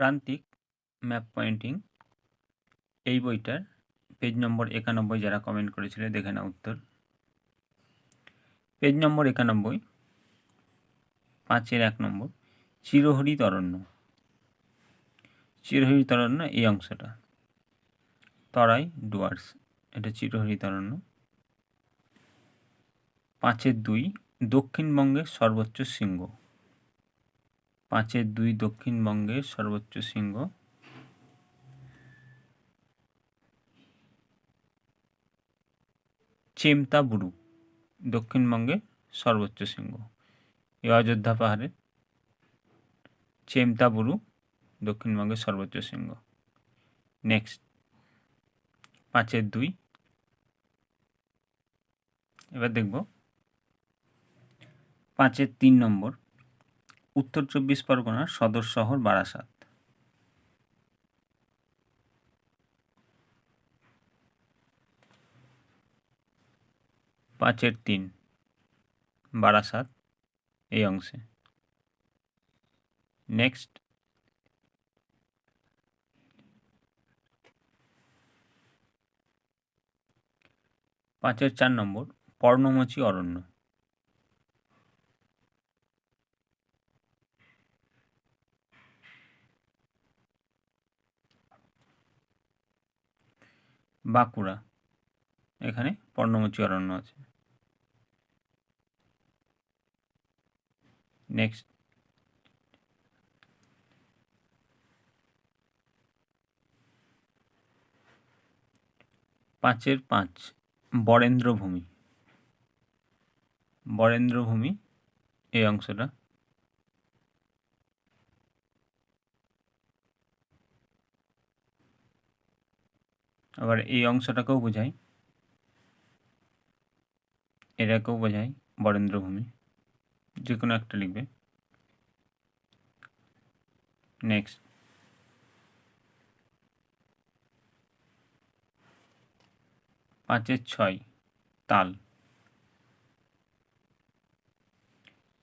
প্রান্তিক map pointing এই বইটার পেজ নম্বর একানব্বই যারা কমেন্ট করেছিল, দেখে না উত্তর। পেজ নম্বর একানব্বই, পাঁচের এক নম্বর চিরহরিত অরণ্য চিরহরিত অরণ্য এই অংশটা। তরাই ডুয়ার্স, এটা চিরহরিত অরণ্য পাঁচের দুই, দক্ষিণবঙ্গের সর্বোচ্চ শৃঙ্গ। পাঁচের দুই দক্ষিণবঙ্গের সর্বোচ্চ শৃঙ্গ। চেমতা বুরু দক্ষিণবঙ্গের সর্বোচ্চ শৃঙ্গ। এ অযোধ্যা পাহাড়ের চেমতা বুরু দক্ষিণবঙ্গের সর্বোচ্চ শৃঙ্গ। নেক্সট। পাঁচের দুই। এবার দেখব। পাঁচের তিন নম্বর। উত্তর চব্বিশ পরগনার সদর শহর বারাসাত। পাঁচের তিন, বারাসাত, এই অংশে। নেক্সট পাঁচের চার নম্বর, পর্ণমোচী অরণ্য। বাঁকুড়া। এখানে পর্ণমোচী অরণ্য আছে। নেক্সট পাঁচের পাঁচ বরেন্দ্রভূমি। বরেন্দ্রভূমি এই অংশটা। আবার এই অংশটাকেও বোঝায় এটাকেও বোঝায় বরেন্দ্রভূমি। যে কোনো একটা লিখবে। নেক্সট পাঁচের ছয়, তাল।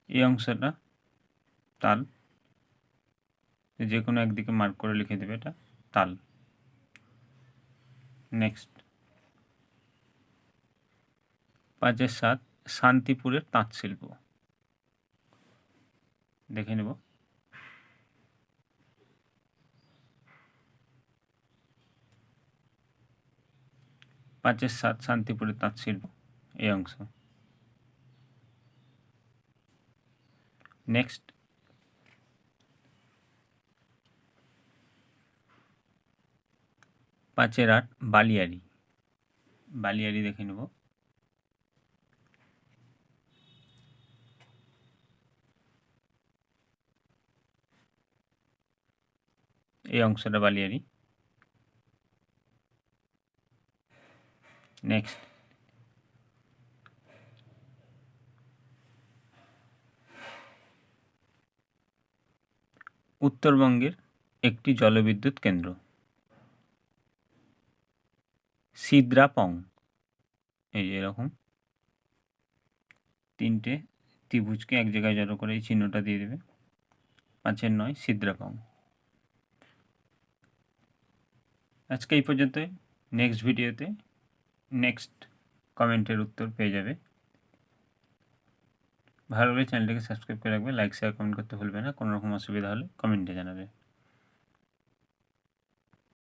এই অংশটা তাল। যে কোনো একদিকে মার্ক করে লিখে দেবে এটা তাল। নেক্সট। পাঁচের সাত, শান্তিপুরের তাঁত শিল্প দেখে নেব। পাঁচের সাত, শান্তিপুরের তাঁত শিল্প এই অংশ। নেক্সট। পাঁচের আট বালিয়ারি। বালিয়ারি দেখে নেব। এই অংশটা বালিয়ারি। নেক্সট। উত্তরবঙ্গের একটি জলবিদ্যুৎ কেন্দ্র। সিদ্রাপং। এই যে এরকম। তিনটে ত্রিভুজকে এক জায়গায় জড়ো করে এই চিহ্নটা দিয়ে দেবে। পাঁচের নয়, সিদ্রাপং। আজকে এই পর্যন্তই নেক্সট ভিডিওতে নেক্সট কমেন্টের উত্তর পেয়ে যাবে। ভালো লাগলে চ্যানেলটিকে সাবস্ক্রাইব করে রাখবে। লাইক, শেয়ার, কমেন্ট করতে ভুলবে না। কোনো রকম অসুবিধা হলে কমেন্টে জানাবে।